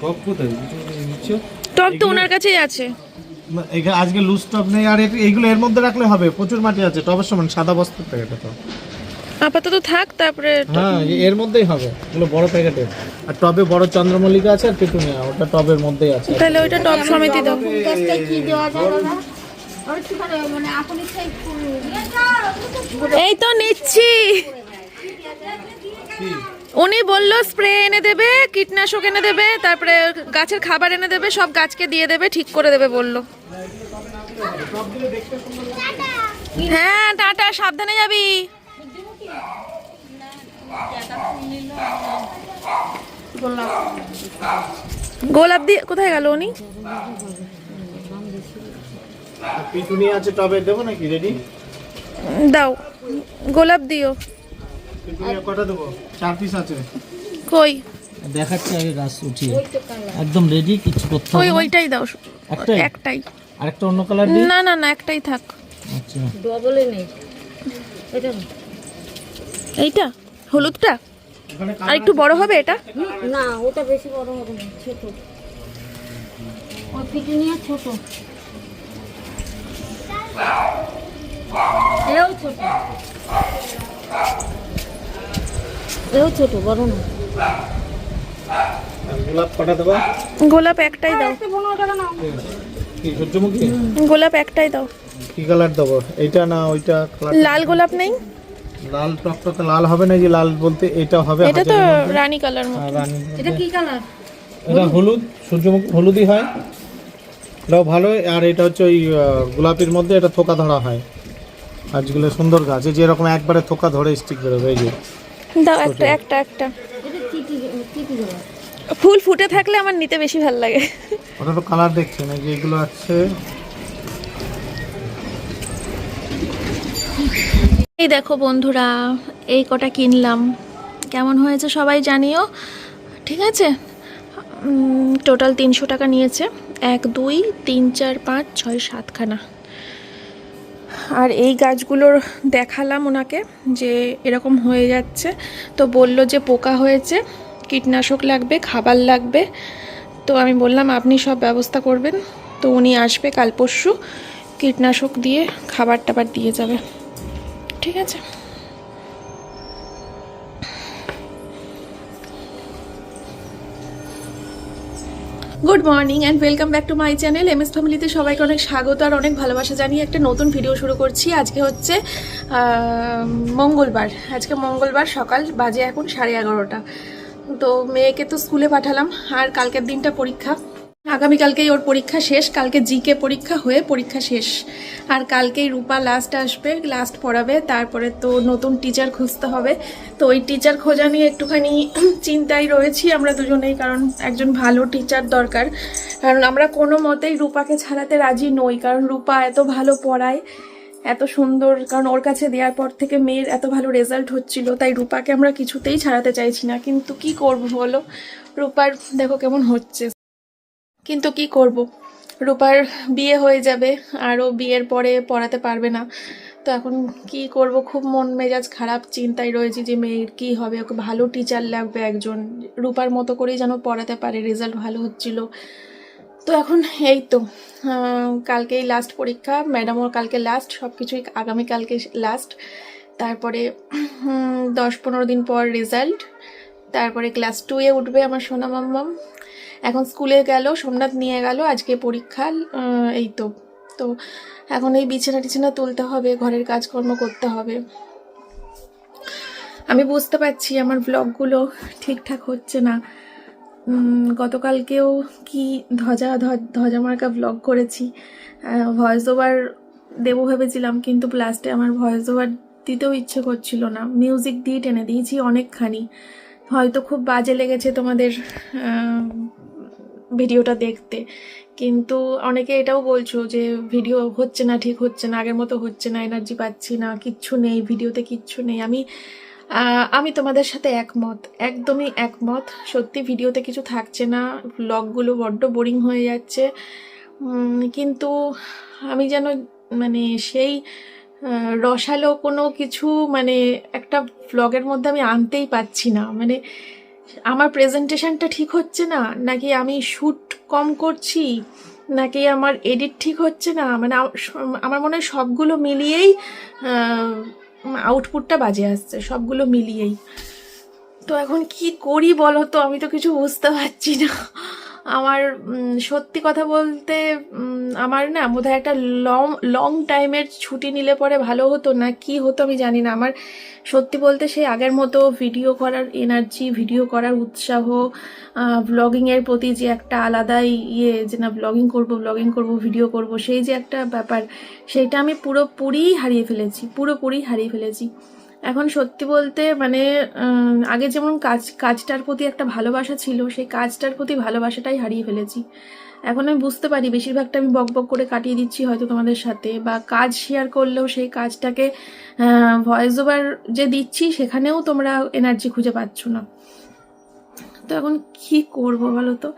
Top কোথায় top তো ওনার কাছেই আছে এখানে আজকে লুজ টপ নেই আর এইগুলো এর মধ্যে রাখলে হবে প্রচুর মাটি আছে টবের সমান সাদা বস্তার প্যাকেট তো আপাতত থাক তারপরে হ্যাঁ এর মধ্যেই হবে এগুলো বড় প্যাকেটের আর টবে বড় চন্দ্রমল্লিকা আছে আর পেটুনিয়া ওটা টবের মধ্যেই আছে তাহলে ওইটা টপ সমিতি দাও ফুল কি দেওয়া মানে ফুল এই তো নিচ্ছি উনি বলল স্প্রে এনে দেবে কীটনাশক এনে দেবে তারপরে গাছের খাবার এনে দেবে সব গাছকে দিয়ে দেবে ঠিক করে দেবে বলল। হ্যাঁ টাটা সাবধানে যাবি। গোলাপ দিয়ে কোথায় গেল উনি? আর আছে টবে দেবো নাকি? রেডি দাও গোলাপ দিও। কটা দেবো? চার পিস আছে। কই? দেখাচ্ছি আগে গাছ উঠিয়ে। একদম রেডি কিছু করতে হবে ওইটাই দাও। একটাই? একটাই। আরেকটা অন্য কালার দিই না না না একটাই থাক। আচ্ছা। ডবলে নেই। এটা এইটা? হলুদটা? আর একটু বড় হবে এটা? না ওটা বেশি বড় হবে না ছোট। ওই পিটুনিয়া ছোট। এও ছোট। এও ছোট বড় না। গোলাপ কটা দেবো? গোলাপ একটাই দাও। কি সূর্যমুখী? গোলাপ একটাই দাও। কি কালার দেবো? এইটা না ওইটা লাল গোলাপ নেই? লাল টকটকে লাল হবে না যে লাল বলতে এটা হবে এটা তো মধ্যে। রানী কালার মতো এটা কি কালার? এটা হলুদ? সূর্যমুখী হলুদই হয়। এটাও ভালো আর এটা হচ্ছে ওই গোলাপির মধ্যে এটা থোকা ধরা হয়। আর যেগুলো সুন্দর গাছ এই যে এরকম একবারে থোকা ধরে স্টিক বেরোবে এই যে। দাও একটা একটা একটা। ফুল ফুটে থাকলে আমার নিতে বেশি ভালো লাগে। ওটা তো কালার দেখছেন এই যে এগুলো আছে। এই দেখো বন্ধুরা এই কটা কিনলাম। কেমন হয়েছে সবাই জানিও। ঠিক আছে? টোটাল তিনশো টাকা নিয়েছে। এক দুই তিন চার পাঁচ ছয় সাতখানা। আর এই গাছগুলোর দেখালাম ওনাকে যে এরকম হয়ে যাচ্ছে। তো বলল যে পোকা হয়েছে, কীটনাশক লাগবে, খাবার লাগবে। তো আমি বললাম, আপনি সব ব্যবস্থা করবেন। তো উনি আসবে কাল পরশু, কীটনাশক দিয়ে খাবার টাবার দিয়ে যাবে। ঠিক আছে? Good morning and welcome back to my channel M S ফ্যামিলিতে সবাইকে অনেক স্বাগত আর অনেক ভালোবাসা জানিয়ে একটা নতুন ভিডিও শুরু করছি। আজকে হচ্ছে মঙ্গলবার। আজকে মঙ্গলবার সকাল বাজে এখন সাড়ে এগারোটা। তো মেয়েকে তো স্কুলে পাঠালাম আর কালকের দিনটা পরীক্ষা। আগামীকালকেই ওর পরীক্ষা শেষ, কালকে জিকে পরীক্ষা হয়ে পরীক্ষা শেষ। আর কালকেই রূপা লাস্ট আসবে লাস্ট পড়াবে, তারপরে তো নতুন টিচার খুঁজতে হবে। তো ওই টিচার খোঁজা নিয়ে একটুখানি চিন্তায় রয়েছি আমরা দুজনেই, কারণ একজন ভালো টিচার দরকার। কারণ আমরা কোনো মতেই রূপাকে ছাড়াতে রাজি নই, কারণ রূপা এত ভালো পড়ায়, এত সুন্দর, কারণ ওর কাছে দেওয়ার পর থেকে মেয়ের এত ভালো রেজাল্ট হচ্ছিল, তাই রূপাকে আমরা কিছুতেই ছাড়াতে চাইছি না। কিন্তু কি করব বলো? রূপার, দেখো কেমন হচ্ছে। কিন্তু কি করব? রূপার বিয়ে হয়ে যাবে, আরও বিয়ের পরে পড়াতে পারবে না। তো এখন কি করব? খুব মন মেজাজ খারাপ, চিন্তায় রয়েছে যে মেয়ের কি হবে? ওকে ভালো টিচার লাগবে একজন। রূপার মতো করেই যেন পড়াতে পারে রেজাল্ট ভালো হচ্ছিল। তো এখন এই তো কালকেই লাস্ট পরীক্ষা। ম্যাডামও কালকে লাস্ট সব কিছুই আগামীকালকে লাস্ট তারপরে দশ পনেরো দিন পর রেজাল্ট তারপরে ক্লাস টুয়ে উঠবে আমার সোনা মাম্মাম। এখন স্কুলে গেল, সোমনাথ নিয়ে গেল, আজকে পরীক্ষা এই তো। তো এখন এই বিছানা টিছানা তুলতে হবে, ঘরের কাজকর্ম করতে হবে। আমি বুঝতে পারছি আমার ব্লগগুলো ঠিকঠাক হচ্ছে না। গতকালকেও কি ধ্বজা, ধ্বজ- মার্কা ব্লগ করেছি। ভয়েস ওভার দেবো ভেবেছিলাম, কিন্তু লাস্টে আমার ভয়েস ওভার দিতেও ইচ্ছে করছিল না। মিউজিক দিয়ে টেনে দিয়েছি অনেকখানি। হয়তো খুব বাজে লেগেছে তোমাদের ভিডিওটা দেখতে। কিন্তু অনেকে এটাও বলছো যে ভিডিও হচ্ছে না, ঠিক হচ্ছে না, আগের মতো হচ্ছে না এনার্জি পাচ্ছি না, কিচ্ছু নেই, ভিডিওতে কিচ্ছু নেই। আমি আমি তোমাদের সাথে একমত, একদমই একমত। সত্যি ভিডিওতে কিছু থাকছে না ব্লগগুলো বড্ড বোরিং হয়ে যাচ্ছে। কিন্তু আমি যেন মানে সেই রসালো কোনো কিছু মানে একটা ব্লগের মধ্যে আমি আনতেই পাচ্ছি না। মানে আমার প্রেজেন্টেশনটা ঠিক হচ্ছে না? নাকি আমি শ্যুট কম করছি? নাকি আমার এডিট ঠিক হচ্ছে না? মানে আমার মনে হয় সবগুলো মিলিয়েই আউটপুটটা বাজে আসছে, সবগুলো মিলিয়েই। তো এখন কি করি বলো তো? আমি তো কিছু বুঝতে পারছি না। আমার সত্যি কথা বলতে আমার না বোধহয় একটা লং লং টাইমের ছুটি নিলে পরে ভালো হতো না, কি হতো আমি জানি না। আমার সত্যি বলতে সেই আগের মতো ভিডিও করার এনার্জি ভিডিও করার উৎসাহ ব্লগিংয়ের প্রতি যে একটা আলাদাই ইয়ে যে না ব্লগিং করব ব্লগিং করব ভিডিও করব, সেই যে একটা ব্যাপার সেইটা আমি পুরোপুরি হারিয়ে ফেলেছি, পুরোপুরি হারিয়ে ফেলেছি। এখন সত্যি বলতে মানে আগে যেমন কাজ, কাজটার প্রতি একটা ভালোবাসা ছিল, সেই কাজটার প্রতি ভালোবাসাটাই হারিয়ে ফেলেছি। এখন আমি বুঝতে পারি বেশিরভাগটা আমি বক বক করে কাটিয়ে দিচ্ছি হয়তো তোমাদের সাথে, বা কাজ শেয়ার করলেও সেই কাজটাকে ভয়েস ওভার যে দিচ্ছি, সেখানেও তোমরা এনার্জি খুঁজে পাচ্ছ না। তো এখন কি করব বলো তো?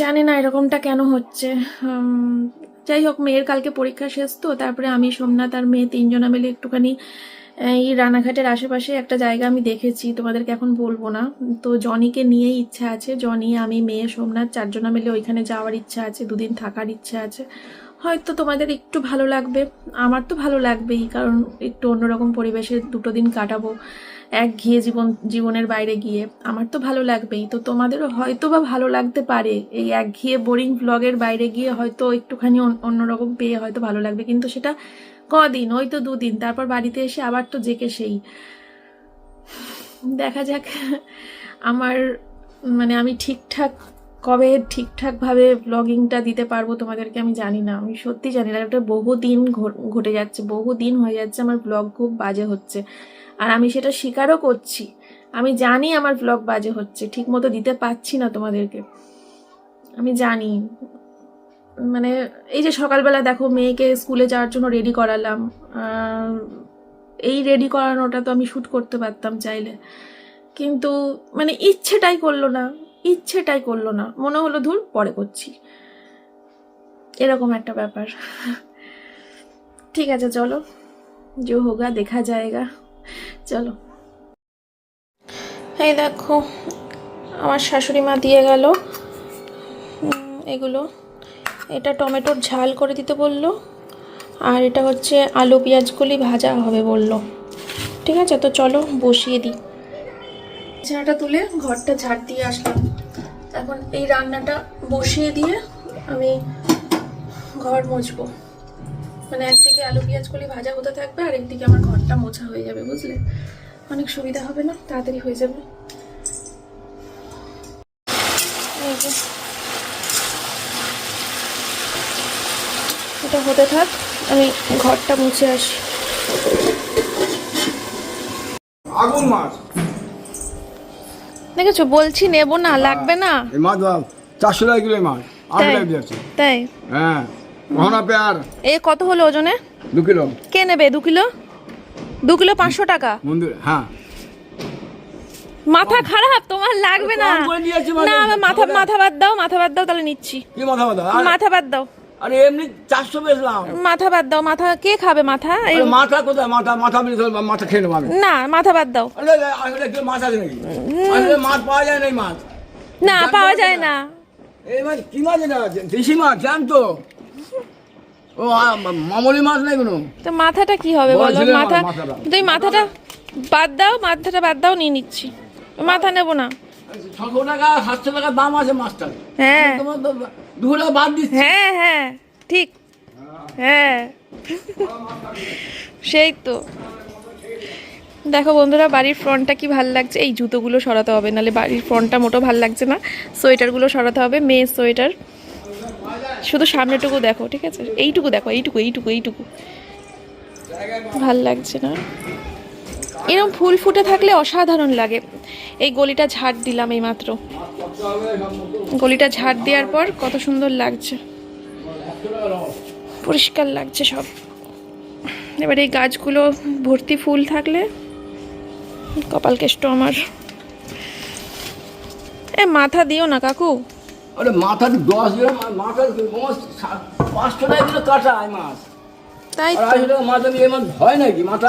জানি না এরকমটা কেন হচ্ছে যাই হোক মেয়ের কালকে পরীক্ষা শেষ তো, তারপরে আমি, সোমনাথ আর মেয়ে তিনজনা মিলে একটুখানি, এই রানাঘাটের আশেপাশে একটা জায়গা আমি দেখেছি, তোমাদেরকে এখন বলব না। তো জনিকে নিয়েই ইচ্ছা আছে, জনি, আমি, মেয়ে, সোমনাথ চারজনা মিলে ওইখানে যাওয়ার ইচ্ছা আছে, দুদিন থাকার ইচ্ছা আছে। হয়তো তোমাদের একটু ভালো লাগবে, আমার তো ভালো লাগবেই, কারণ একটু অন্যরকম পরিবেশে দুটো দিন কাটাবো। এক ঘিয়ে জীবন, জীবনের বাইরে গিয়ে, আমার তো ভালো লাগবেই, তো তোমাদেরও হয়তো বা ভালো লাগতে পারে। এই এক ঘিয়ে বোরিং ব্লগের বাইরে গিয়ে হয়তো একটুখানি অন- অন্যরকম পেয়ে হয়তো ভালো লাগবে, কিন্তু সেটা কদিন, ওই তো দুদিন, তারপর বাড়িতে এসে আবার তো জেকে সেই। দেখা যাক, আমার মানে আমি ঠিকঠাক, কবে ঠিকঠাকভাবে ব্লগিংটা দিতে পারব তোমাদেরকে আমি জানি না, আমি সত্যি জানি না এটা বহু দিন ঘটে যাচ্ছে বহু দিন হয়ে যাচ্ছে আমার ব্লগ খুব বাজে হচ্ছে। আর আমি সেটা স্বীকারও করছি। আমি জানি আমার ব্লগ বাজে হচ্ছে ঠিক মতো দিতে পারছি না তোমাদেরকে। আমি জানি। মানে এই যে সকালবেলা দেখো মেয়েকে স্কুলে যাওয়ার জন্য রেডি করালাম। এই রেডি করানোটা তো আমি শ্যুট করতে পারতাম চাইলে। কিন্তু মানে ইচ্ছেটাই করল না, ইচ্ছেটাই করল না। মনে হলো, ধুর, পরে করছি। এরকম একটা ব্যাপার। ঠিক আছে, চলো। যে হোগা, দেখা যায়গা। চলো। এই দেখো, আমার শাশুড়ি মা দিয়ে গেল। এগুলো। এটা টমেটোর ঝাল করে দিতে বলল। আর এটা হচ্ছে আলু পেঁয়াজগুলি ভাজা হবে বলল। ঠিক আছে? তো চলো, বসিয়ে দিই। বিছানাটা তুলে ঘরটা ঝাড় দিয়ে আসলাম। এখন এই রান্নাটা বসিয়ে দিয়ে আমি ঘর মুছবো। মানে একদিকে আলু পেঁয়াজ পেঁয়াজগুলি ভাজা হতে থাকবে আর একদিকে আমার ঘরটা মোছা হয়ে যাবে বুঝলে? অনেক সুবিধা হবে না? তাড়াতাড়ি হয়ে যাবে। এটা হতে থাক আমি ঘরটা মুছে আসি। আগুন মাছ দেখেছ? বলছি নেব না লাগবে না? এই মাছ দাও। চারশো টাকা কিলো মাছ? তাই? হ্যাঁ। মহানা পেয়ার। এ কত হলো ওজনে? দু কিলো। কে নেবে? দু কিলো? দু কিলো পাঁচশো টাকা। মন্দির হ্যাঁ। মাথা খারাপ তোমার লাগবে না। মানে, না আমার মাথা মাথা বাদ দাও মাথা বাদ দাও তাহলে নিচ্ছি। কি মাথা মাথা আরে- মাথা বাদ দাও। আরে এমনি চারশো বেচলাম। মাথা বাদ দাও মাথা কে খাবে মাথা? এই আরে মাথা কোথায়? মাথা মাথা বিলি মাথা খেয়ে নেব আমি। না মাথা বাদ দাও। আরে আসলে কি মাছ আছে নাকি? আসলে মাছ পাওয়া যায় না মাছ। না পাওয়া যায় না। না। এই মাছ কি মাছ এটা? দেশি মাছ জান তো ও মামুলি মাছ নাই কোনো? তো মাথাটা কি হবে বলো মাথা মাথাটা। তুমি মাথাটা বাদ দাও মাথাটা বাদ দাও নিয়ে নিচ্ছি। মাথা নেব না। ছশো টাকা সাতশো টাকা দাম আছে মাছটার। হ্যাঁ। দুশো টাকা বাদ দিচ্ছি। হ্যাঁ হ্যাঁ ঠিক। হ্যাঁ। সেই তো। দেখো বন্ধুরা বাড়ির ফ্রন্টটা কি ভালো লাগছে? এই জুতোগুলো সরাতে হবে নাহলে বাড়ির ফ্রন্টটা মোটো ভালো লাগছে না। সোয়েটারগুলো সরাতে হবে মেয়ের সোয়েটার। শুধু সামনেটুকু দেখো, ঠিক আছে? এইটুকু দেখো, এইটুকু এইটুকু এইটুকু। ভালো লাগছে না? এরকম ফুল ফুটে থাকলে অসাধারণ লাগে। এই গলিটা ঝাড় দিলাম এই মাত্র গলিটা ঝাড় দেওয়ার পর কত সুন্দর লাগছে। পরিষ্কার লাগছে সব। এবার এই গাছগুলো ভর্তি ফুল থাকলে কপাল কেষ্ট আমার। এ, মাথা দিও না, কাকু। আরে মাথা দশ গ্রাম মাথা পাঁচশো টাকা কিলো কাটা এই মাছ। তাই আর আড়াইশো টাকা মাছ আমি এই মাছ হয় নাকি? মাথা?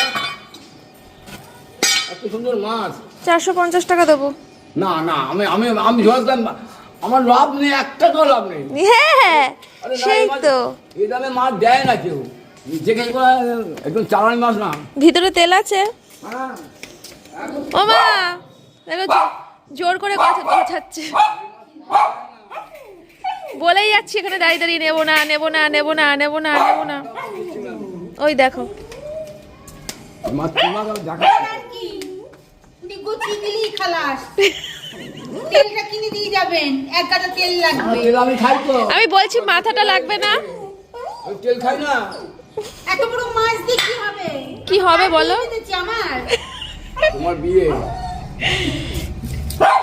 এত সুন্দর মাছ। চারশো পঞ্চাশ টাকা দেবো। না না আমি আমি আমি ধরতাম আমার লাভ নেই এক টাকাও লাভ নেই। হ্যাঁ হ্যাঁ সেই তো। এই দামে মাছ দেয় না কেউ। যেখানে একদম চালানি মাছ না। ভিতরে তেল আছে? হ্যাঁ। ও মা! দেখো জোর করে কথা গোছাচ্ছে বলেই যাচ্ছি এখানে দাঁড়িয়ে দাঁড়িয়ে নেব না নেব না নেব না নেব না নেব না। ওই দেখো। আমি বলছি মাথাটা লাগবে না? তেল খাই না। এত বড় মাছ দিয়ে কি হবে? কি হবে বলো? কিনে আমার। তোমার বিয়ে।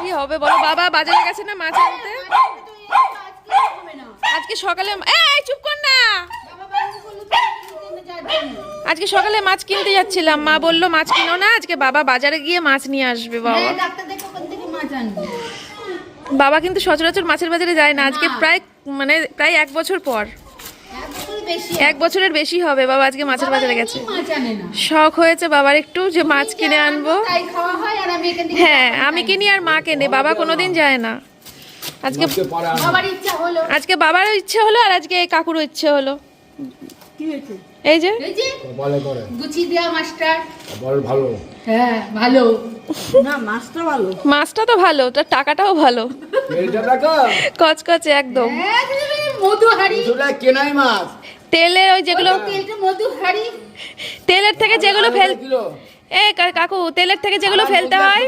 কি হবে বলো? বাবা বাজারে গেছে না মাছ আনতে আজকে সকালে এই চুপ কর না। আজকে সকালে মাছ কিনতে যাচ্ছিলাম। মা বলল মাছ কিনো না আজকে বাবা বাজারে গিয়ে মাছ নিয়ে আসবে বাবা। হ্যাঁ বাবা কিন্তু সচরাচর মাছের বাজারে যায় না। আজকে প্রায় মানে প্রায় এক বছর পর। এক বছরের বেশি। হবে বাবা আজকে মাছের বাজারে গেছে। শখ হয়েছে বাবার একটু যে মাছ কিনে আনব? হয় হ্যাঁ আমি কিনি আর মা কেনে। বাবা কোনোদিন যায় না। আজকে হলো। আজকে বাবারও ইচ্ছে হলো আর আজকে এই কাকুরও ইচ্ছে হলো। এই যে? বলে করে। গুছিয়ে দেওয়া মাস্টার। বল ভালো। হ্যাঁ ভালো। মাছটা তো ভালো তার টাকাটাও ভালো। কচকচে একদম। মধু হাড়ি। মাছ? তেলের ওই যেগুলো তেলের থেকে যেগুলো ফেল এ কাকু তেলের থেকে যেগুলো ফেলতে হয়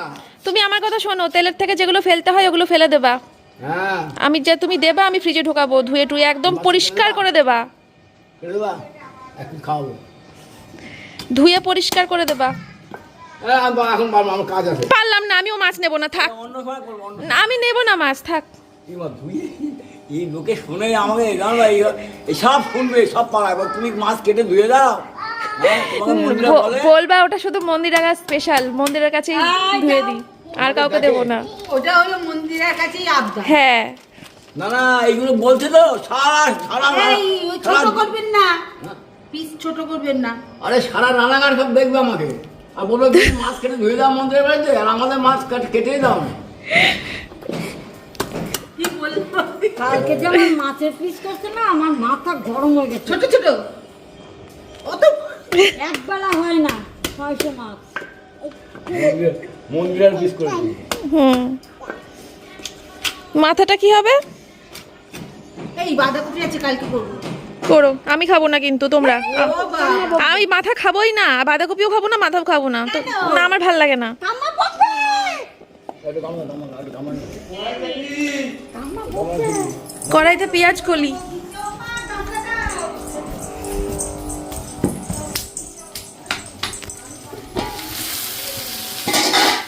না। তুমি আমার কথা শোনো তেলের থেকে যেগুলো ফেলতে হয় ওগুলো ফেলে দেবা। হ্যাঁ। আমি যে তুমি দেবা আমি ফ্রিজে ঢোকাবো ধুয়ে টুয়ে একদম পরিষ্কার করে দেবা। ধুয়ে পরিষ্কার করে দেবা। পারলাম না আমিও মাছ নেব না থাক। অন্য সময় করব অন্য না, আমি নেব না মাছ থাক। এই লোকে শুনে আমাকে সব শুনবে সব পাড়ায়। তুমি মাছ কেটে ধুয়ে দাও। হ্যাঁ, বলবা ওটা শুধু মন্দিরের কাছে স্পেশাল মন্দিরের কাছেই ধুয়ে দিই। আর কাউকে দেবো না। ওটা হলো মন্দিরের কাছেই আবদার। হ্যাঁ। না না এইগুলো বলছে তো সারা সারা এই ছোট করবেন না। পিস ছোট করবেন না। আরে সারা রানাঘাট সব দেখবে আমাকে। আর বলব মাছ কেটে ধুয়ে দাও মন্দিরের বাড়িতে আর আমাদের মাছ কাট কেটেই দাও না। কালকে যেমন মাছের পিস করছে না আমার মাথা গরম হয়ে গেছে। ছোট ছোট। অত একবেলা হয় না ছয়শো মাছ। মন্দিরের পিস করে হুম। মাথাটা কি হবে? এই বাঁধাকপি আছে কালকে করব। করো আমি খাব না কিন্তু তোমরা। আমি মাথা খাবোই না বাঁধাকপিও খাব না মাথাও খাব না। তো না আমার ভালো লাগে না। কড়াইতে পেঁয়াজ কলি।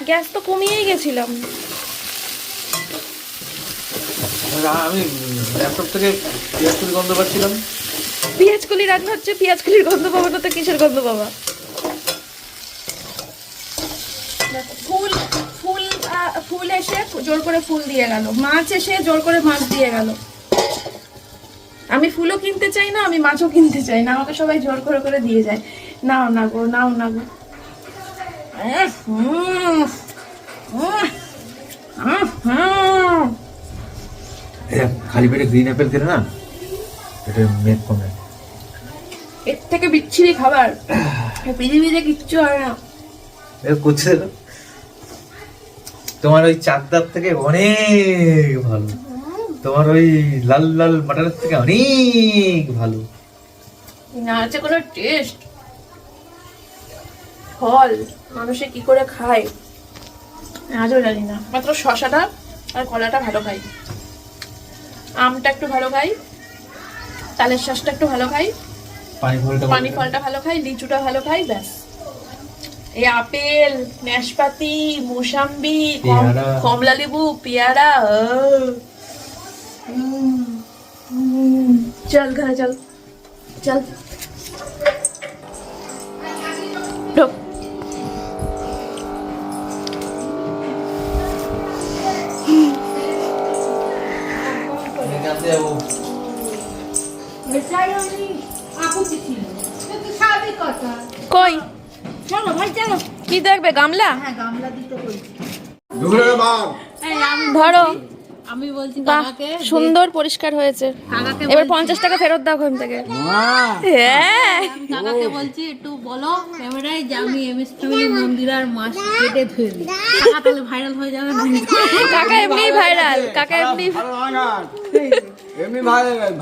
গ্যাস তো কমিয়েই গেছিলাম। আমি ল্যাপটপ থেকে পেঁয়াজ কুড়ি গন্ধ পাচ্ছিলাম। পেঁয়াজ কলি রান্না হচ্ছে পেঁয়াজ কলির গন্ধ পাবো না তো কিসের গন্ধ পাবা? ফুল ফুল ফুল এসে জোর করে ফুল দিয়ে গেল। মাছ এসে জোর করে মাছ দিয়ে গেল। আমি ফুলও কিনতে চাই না আমি মাছও কিনতে চাই না আমাকে সবাই জোর করে করে দিয়ে যায়। নাও না গো নাও না গো। খালি পেটে গ্রিন অ্যাপেল খেলে না? এটা মেদ কমে। এর থেকে বিচ্ছিরি খাবার। পৃথিবীতে কিচ্ছু হয় না। করছে তোমার ওই চাকদার থেকে অনেক ভালো। তোমার ওই লাল লাল মাটনের থেকে অনেক ভালো। না আছে কোনো টেস্ট ফল মানুষে কি করে খায়? আজও জানি না। মাত্র শশাটা আর কলাটা ভালো খাই। আমটা একটু ভালো খাই তালের শ্বাসটা একটু ভালো খাই পানি ফলটা ভালো খাই লিচুটা ভালো খাই ব্যাস। এই আপেল নাশপাতি মোসাম্বি। কমলা লেবু পেয়ারা আহ। উম, উম, চল ঘরে চল। চল। ঢোক। এটাই আমি ছিল। কথা। কই? চলো ভাই চলো। কি দেখবে গামলা? হ্যাঁ গামলা দিতে বাপ ধরো। আমি বলছি কাকাকে সুন্দর পরিষ্কার হয়েছে। কাকাকে এবার পঞ্চাশ টাকা ফেরত দাও ওখান থেকে। হ্যাঁ। কাকাকে বলছি একটু বলো ক্যামেরায় যে আমি এম এস ফ্যামিলি মন্দির আর মাছ কেটে ধুয়ে দিই। কাকা তাহলে ভাইরাল হয়ে যাবে কাকা এমনি ভাইরাল কাকা এমনি এমনি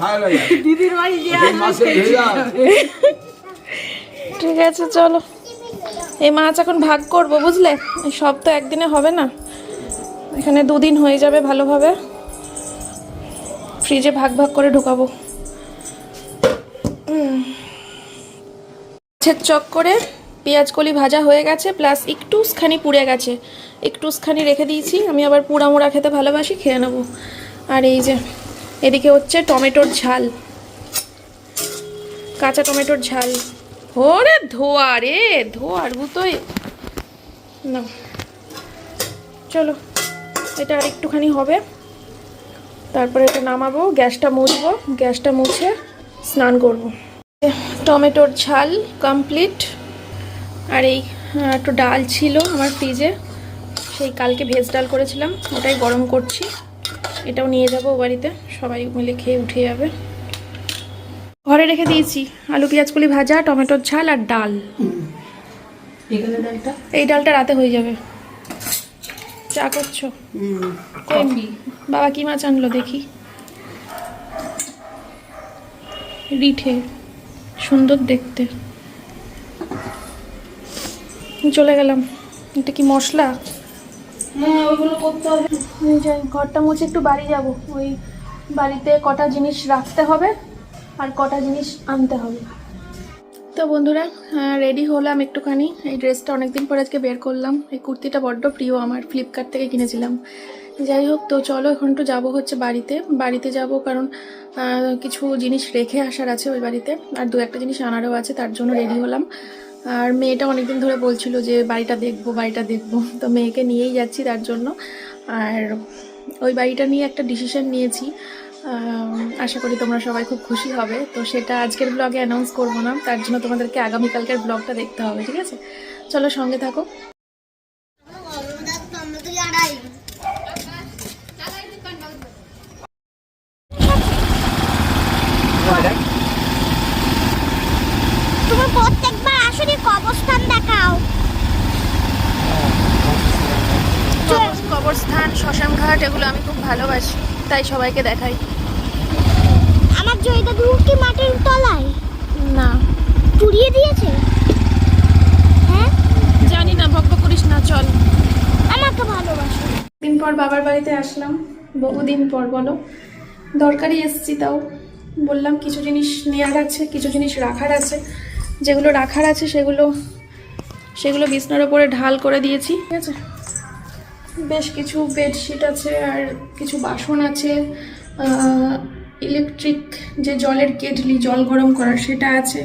ভালো লাগে দিদির বাড়ি যে ঠিক আছে চলো। এই মাছ এখন ভাগ করব বুঝলে? সব তো একদিনে হবে না। এখানে দুদিন হয়ে যাবে ভালোভাবে। ফ্রিজে ভাগ ভাগ করে ঢোকাবো। মাছের চক করে পেঁয়াজ কলি ভাজা হয়ে গেছে প্লাস একটুখানি পুড়ে গেছে। একটুখানি রেখে দিয়েছি, আমি আবার পুড়া মোড়া খেতে ভালোবাসি, খেয়ে নেব। আর এই যে, এদিকে হচ্ছে টমেটোর ঝাল। কাঁচা টমেটোর ঝাল। ওরে ধোয়া রে ধোয়ার গুতোই না চলো। এটা আর একটুখানি হবে। তারপরে এটা নামাবো গ্যাসটা মুছবো গ্যাসটা মুছে স্নান করব। টমেটোর ঝাল কমপ্লিট আর এই একটু ডাল ছিল আমার ফ্রিজে সেই কালকে ভেজ ডাল করেছিলাম ওটাই গরম করছি। এটাও নিয়ে যাব ও বাড়িতে সবাই মিলে খেয়ে উঠে যাবে। ঘরে রেখে দিয়েছি আলু পেঁয়াজ কলি ভাজা টমেটোর ঝাল আর ডাল। এই ডালটা রাতে হয়ে যাবে। চা করছ? বাবা কি মাছ আনলো দেখি? রিঠে। সুন্দর দেখতে। চলে গেলাম। এটা কি মশলা? ওইগুলো করতে হবে। আমি ঘরটা মুছে একটু বাড়ি যাব। ওই বাড়িতে কটা জিনিস রাখতে হবে আর কটা জিনিস আনতে হবে। তো বন্ধুরা রেডি হলাম একটুখানি। এই ড্রেসটা অনেকদিন পর আজকে বের করলাম। এই কুর্তিটা বড্ড প্রিয় আমার ফ্লিপকার্ট থেকে কিনেছিলাম। যাই হোক, তো চলো এখন একটু যাব হচ্ছে বাড়িতে। বাড়িতে যাব কারণ কিছু জিনিস রেখে আসার আছে ওই বাড়িতে। আর দু একটা জিনিস আনারও আছে, তার জন্য রেডি হলাম। আর মেয়েটা অনেকদিন ধরে বলছিল যে, বাড়িটা দেখব বাড়িটা দেখব। তো মেয়েকে নিয়েই যাচ্ছি তার জন্য। আর ওই বাড়িটা নিয়ে একটা ডিসিশন নিয়েছি। আশা করি তোমরা সবাই খুব খুশি হবে। তো সেটা আজকের ব্লগে অ্যানাউন্স করব না তার জন্য তোমাদেরকে আগামীকালকের ব্লগটা দেখতে হবে ঠিক আছে? চলো সঙ্গে থাকো। তুমি প্রত্যেকবার আসলে কবরস্থান দেখাও। কবরস্থান শ্মশানঘাট এগুলো আমি খুব ভালোবাসি তাই সবাইকে দেখাই। দূর কি মাটির তলায়? না। পুড়িয়ে দিয়েছে? হ্যাঁ? জানি না ভক্ত করিস না চল। আমাকে ভালোবাসো। দিন পর বাবার বাড়িতে আসলাম বহুদিন পর বলো। দরকারি এসছি তাও। বললাম কিছু জিনিস নেওয়ার আছে কিছু জিনিস রাখার আছে। যেগুলো রাখার আছে সেগুলো সেগুলো বিছনার ওপরে ঢাল করে দিয়েছি। ঠিক আছে? বেশ কিছু বেডশিট আছে আর কিছু বাসন আছে ইলেকট্রিক যে জলের কেটলি, জল গরম করার, সেটা আছে।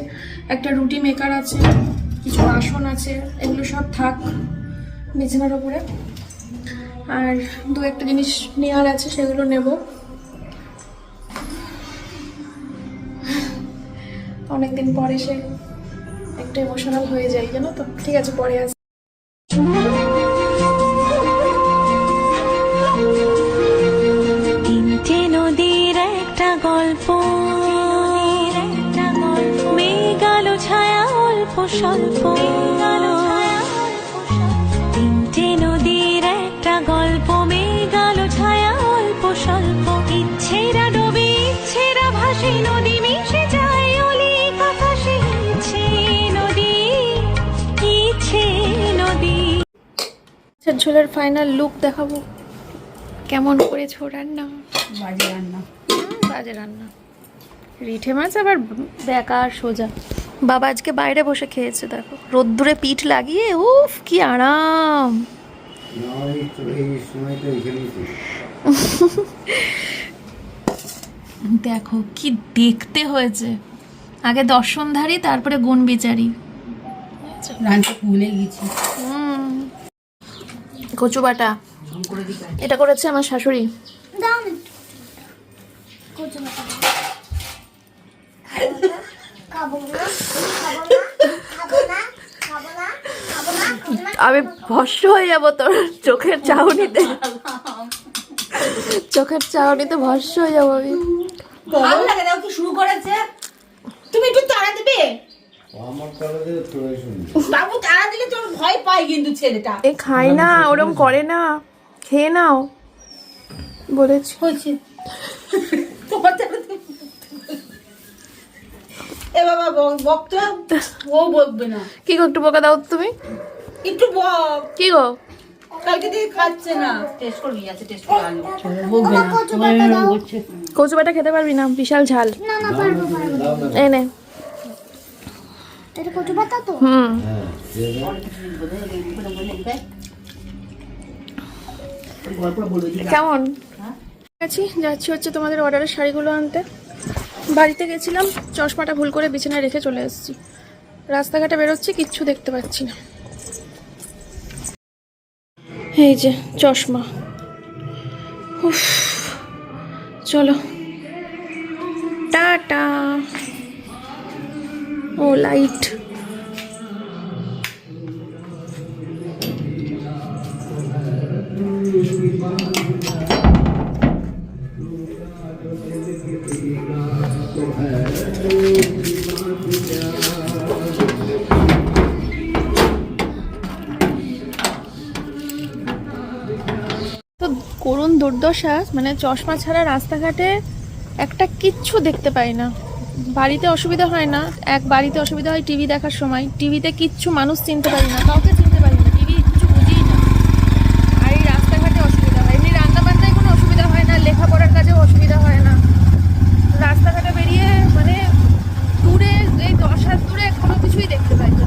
একটা রুটি মেকার আছে, কিছু বাসন আছে, এগুলো সব থাক বিছানার ওপরে আর দু একটা জিনিস নেওয়ার আছে, সেগুলো নেব। অনেকদিন পরে সে একটু ইমোশনাল হয়ে যায়, জানো তো? ঠিক আছে, পরে আস। স্বল্প তিনটে নদীর একটা গল্প মেঘালো ছায়া অল্প স্বল্প। ইচ্ছেরা ডোবে ইচ্ছেরা ভাসে নদী মিশে যায় অলি আকাশে ইচ্ছে নদী ইচ্ছে নদী। আচ্ছা ঝোলের ফাইনাল লুক দেখাবো। কেমন করেছ রান্না? বাজে রান্না। বাজে রান্না। রিঠে মাছ আবার বেকার সোজা। বাবা আজকে বাইরে বসে খেয়েছে দেখো। রোদ্দুরে পিঠ লাগিয়ে উফ কি আরাম। দেখো কি দেখতে হয়েছে। আগে দর্শনধারী তারপরে গুণ বিচারী। কচু বাটা। এটা করেছে আমার শাশুড়ি। খাব না খাব না খাব না খাব না খাব না আমি ভস্য হয়ে যাব তোর চোখের চাউনিতে চোখের চাউনিতে ভস্য হয়ে যাব আমি। ভালো লাগে দাও কি শুরু করেছে? তুমি একটু তাড়া দেবে? বাবু তাড়া দিলে তোর ভয় পায় কিন্তু ছেলেটা। এ খাই না ওরম করে না। খেয়ে নাও। বলেছি। হয়েছে তোমার এ বাবা বক- বক তো ও বকবে না। কি একটু বোকা দাও তুমি? একটু বক। কি গো? কালকে থেকে খাচ্ছে না। টেস্ট করবি আছে টেস্ট করে আনব বকবে না তোমার এরকম করছে কচু বাটা খেতে পারবি না বিশাল ঝাল। না না পারব পারব। এনে এটা কচু পাতা তো? হুম। কেমন? আছি যাচ্ছি হচ্ছে তোমাদের অর্ডারের শাড়িগুলো আনতে। বাড়িতে গেছিলাম চশমাটা ভুল করে বিছানায় রেখে চলে এসেছি। রাস্তাঘাটে বেরোচ্ছি কিচ্ছু দেখতে পাচ্ছি না। এই যে চশমা। উফ চলো। টাটা। ও লাইট করুণ দুর্দশা মানে চশমা ছাড়া রাস্তাঘাটে একটা কিচ্ছু দেখতে পাই না। বাড়িতে অসুবিধা হয় না। এক বাড়িতে অসুবিধা হয় টিভি দেখার সময়। টিভিতে কিচ্ছু মানুষ চিনতে পারি না। কাউকে চিনতে পারি না টিভি কিছু বুঝিই না আর এই রাস্তাঘাটে অসুবিধা হয় এমনি রান্না বান্নায় কোনো অসুবিধা হয় না লেখাপড়ার কাজেও অসুবিধা হয় না রাস্তাঘাটে বেরিয়ে মানে দূরে এই দশ হাত দূরে কোনো কিছুই দেখতে পাই না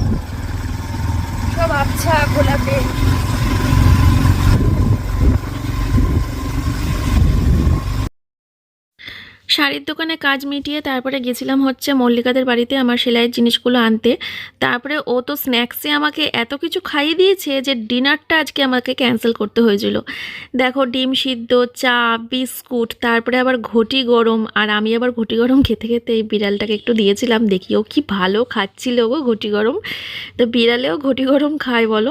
সব আবছা গোলাপে শাড়ির দোকানে কাজ মিটিয়ে তারপরে গেছিলাম হচ্ছে মল্লিকাদের বাড়িতে আমার সেলাইয়ের জিনিসগুলো আনতে। তারপরে ও তো স্ন্যাক্সে আমাকে এত কিছু খাইয়ে দিয়েছে যে ডিনারটা আজকে আমাকে ক্যান্সেল করতে হয়েছিল। দেখো ডিম সিদ্ধ, চা, বিস্কুট, তারপরে আবার ঘটি গরম, আর আমি আবার ঘটি গরম খেতে খেতে এই বিড়ালটাকে একটু দিয়েছিলাম। দেখি ও কি ভালো খাচ্ছিল গো ঘটি গরম। তো বিড়ালেও ঘটি গরম খায় বলো।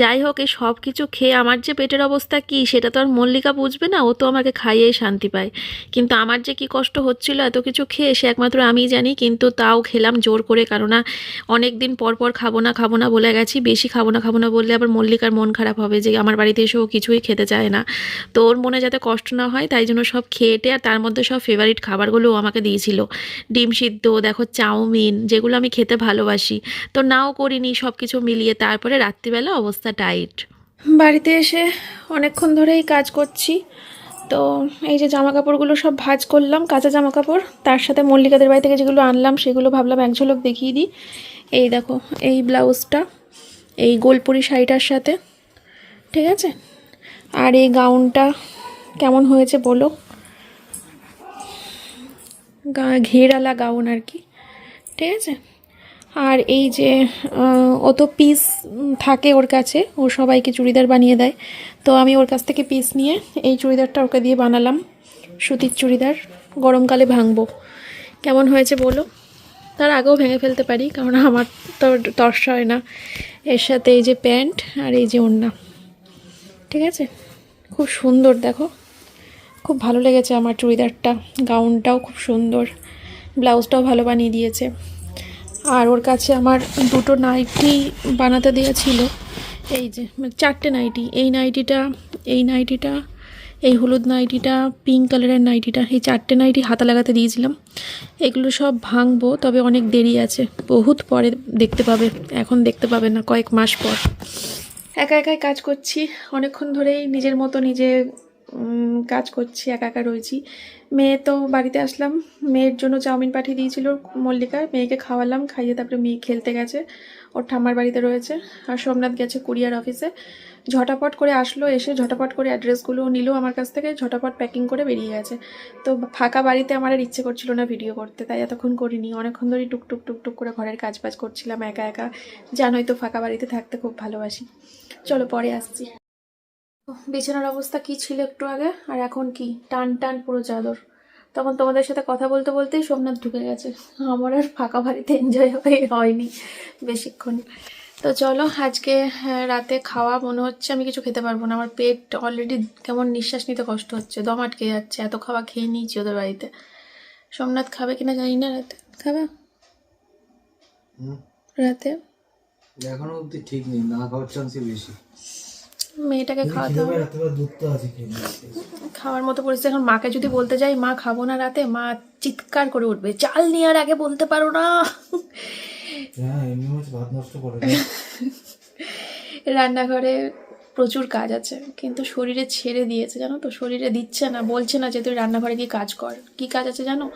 যাই হোক, এই সব কিছু খেয়ে আমার যে পেটের অবস্থা কি, সেটা তো আর মল্লিকা বুঝবে না। ও তো আমাকে খাইয়েই শান্তি পায়। কিন্তু আমার যে কি কষ্ট হচ্ছিল এত কিছু খেয়ে সে একমাত্র আমিই জানি, কিন্তু তাও খেলাম জোর করে, কেননা অনেক দিন পর পর খাব না খাব না বলে গেছি, বেশি খাব না খাব না বললে আবার মল্লিকার মন খারাপ হবে যে আমার বাড়িতে এসেও কিছুই খেতে চায় না। তো ওর মনে যাতে কষ্ট না হয়, তাই জন্য সব খেয়েটে আর তার মধ্যে সব ফেভারিট খাবারগুলো ও আমাকে দিয়েছিল। ডিম সিদ্ধ, দেখো চাউমিন, যেগুলো আমি খেতে ভালোবাসি। তো নাও করিনি সব কিছু মিলিয়ে তারপরে রাত্রিবেলা অবস্থা টাইট বাড়িতে এসে অনেকক্ষণ ধরেই কাজ করছি। তো এই যে জামা কাপড়গুলো সব ভাঁজ করলাম, কাঁচা জামা কাপড় তার সাথে মল্লিকাদের বাড়ি থেকে যেগুলো আনলাম, সেগুলো ভাবলাম এক ঝলক দেখিয়ে দিই। এই দেখো, এই ব্লাউজটা, এই গোলপুরি শাড়িটার সাথে, ঠিক আছে? আর এই গাউনটা কেমন হয়েছে বলো? ঘেরালা গাউন আর কি, ঠিক আছে? আর এই যে অত পিস থাকে ওর কাছে, ও সবাইকে চুড়িদার বানিয়ে দেয়। তো আমি ওর কাছ থেকে পিস নিয়ে এই চুড়িদারটা ওকে দিয়ে বানালাম, সুতির চুড়িদার, গরমকালে ভাঙবো। কেমন হয়েছে বলো? তার আগেও ভেঙে ফেলতে পারি, কারণ আমার তো তর্স হয় না। এর সাথে এই যে প্যান্ট আর এই যে ওড়না। ঠিক আছে? খুব সুন্দর, দেখো। খুব ভালো লেগেছে আমার চুড়িদারটা, গাউনটাও খুব সুন্দর। ব্লাউজটাও ভালো বানিয়ে দিয়েছে। আর ওর কাছে আমার দুটো নাইটি বানাতে দেওয়া ছিল। এই যে মানে চারটে নাইটি। এই নাইটিটা এই নাইটিটা, এই হলুদ নাইটিটা পিঙ্ক কালারের নাইটিটা, এই চারটে নাইটি হাতা লাগাতে দিয়েছিলাম। এগুলো সব ভাঙবো, তবে অনেক দেরি আছে। বহুত পরে দেখতে পাবে, এখন দেখতে পাবে না, কয়েক মাস পর। একা একাই কাজ করছি, অনেকক্ষণ ধরেই নিজের মতো নিজে কাজ করছি, একা একা রয়েছি। মেয়ে তো বাড়িতে আসলাম। মেয়ের জন্য চাউমিন পাঠিয়ে দিয়েছিল মল্লিকা। মেয়েকে খাওয়ালাম, খাইয়ে তারপরে মেয়ে খেলতে গেছে। ওর ঠাম্মার বাড়িতে রয়েছে। আর সোমনাথ গেছে কুরিয়ার অফিসে। ঝটাপট করে আসলো এসে ঝটাপট করে অ্যাড্রেসগুলো নিল আমার কাছ থেকে। ঝটাপট প্যাকিং করে বেরিয়ে গেছে। তো ফাঁকা বাড়িতে আমার আর ইচ্ছে করছিল না ভিডিও করতে। তাই এতক্ষণ করিনি। অনেকক্ষণ ধরেই টুকটুক টুকটুক করে ঘরের কাজ বাজ করছিলাম একা একা। জানোই তো ফাঁকা বাড়িতে থাকতে খুব ভালোবাসি। চলো পরে আসছি। বিছানার অবস্থা কি ছিল একটু আগে? আর এখন কি? টান টান পুরো চাদর। তখন তোমাদের সাথে কথা বলতে বলতেই সোমনাথ ঢুকে গেছে। আমার আর ফাঁকা বাড়িতে এনজয় হয়ে হয়নি বেশিক্ষণ। তো চলো আজকে হ্যাঁ, রাতে খাওয়া মনে হচ্ছে আমি কিছু খেতে পারব না। আমার পেট অলরেডি কেমন নিঃশ্বাস নিতে কষ্ট হচ্ছে দম আটকে যাচ্ছে। এত খাওয়া খেয়ে নিয়েছি ওদের বাড়িতে। সোমনাথ খাবে কিনা জানি না রাতে খাবে? রাতে? এখনও অব্দি ঠিক নেই না খাওয়ার চান্সই বেশি। মেয়েটাকে খাওয়াতে হবে। খাওয়ার মতো পরিস্থিতি। এখন মাকে যদি বলতে যাই মা খাব না রাতে মা চিৎকার করে উঠবে চাল নেওয়ার আগে বলতে পারো না। হ্যাঁ রান্নাঘরে প্রচুর কাজ আছে কিন্তু শরীরে ছেড়ে দিয়েছে জানো তো? শরীরে দিচ্ছে না বলছে না যে তুই রান্নাঘরে গিয়ে কাজ কর। কি কাজ আছে জানো?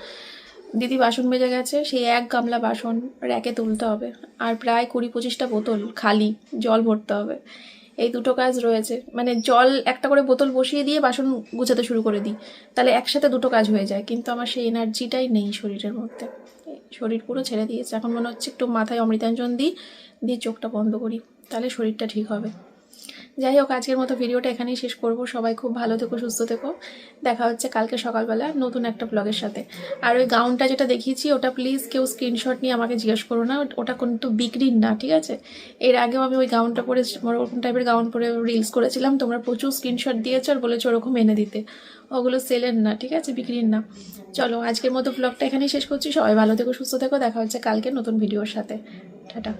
দিদি বাসন বেজে গেছে সেই এক গামলা বাসন র্যাকে তুলতে হবে আর প্রায় কুড়ি পঁচিশটা বোতল খালি জল ভরতে হবে। এই দুটো কাজ রয়েছে। মানে জল একটা করে বোতল বসিয়ে দিয়ে বাসন গুছাতে শুরু করে দিই। তাহলে একসাথে দুটো কাজ হয়ে যায়, কিন্তু আমার সেই এনার্জিটাই নেই শরীরের মধ্যে। শরীর পুরো ছেড়ে দিয়েছে। এখন মনে হচ্ছে একটু মাথায় অমৃতাঞ্জন দিই, দিয়ে চোখটা বন্ধ করি। তাহলে শরীরটা ঠিক হবে। যাই হোক, আজকের মতো ভিডিওটা এখানেই শেষ করব। সবাই খুব ভালো থেকো, সুস্থ থেকো। দেখা হচ্ছে কালকে সকালবেলা নতুন একটা ব্লগের সাথে। আর ওই গাউনটা যেটা দেখিয়েছি, ওটা প্লিজ কেউ স্ক্রিনশট নিয়ে আমাকে জিজ্ঞেস করো না। ওটা কিন্তু বিক্রির না, ঠিক আছে? এর আগেও আমি ওই গাউনটা পরে ওরকম টাইপের গাউন পরে রিলস করেছিলাম। তোমরা প্রচুর স্ক্রিনশট দিয়েছ আর বলেছ ওরকম এনে দিতে। ওগুলো সেলের না, ঠিক আছে? বিক্রির না। চলো, আজকের মতো ব্লগটা এখানেই শেষ করছি। সবাই ভালো থেকো, সুস্থ থেকো। দেখা হচ্ছে কালকে নতুন ভিডিওর সাথে। টাটা।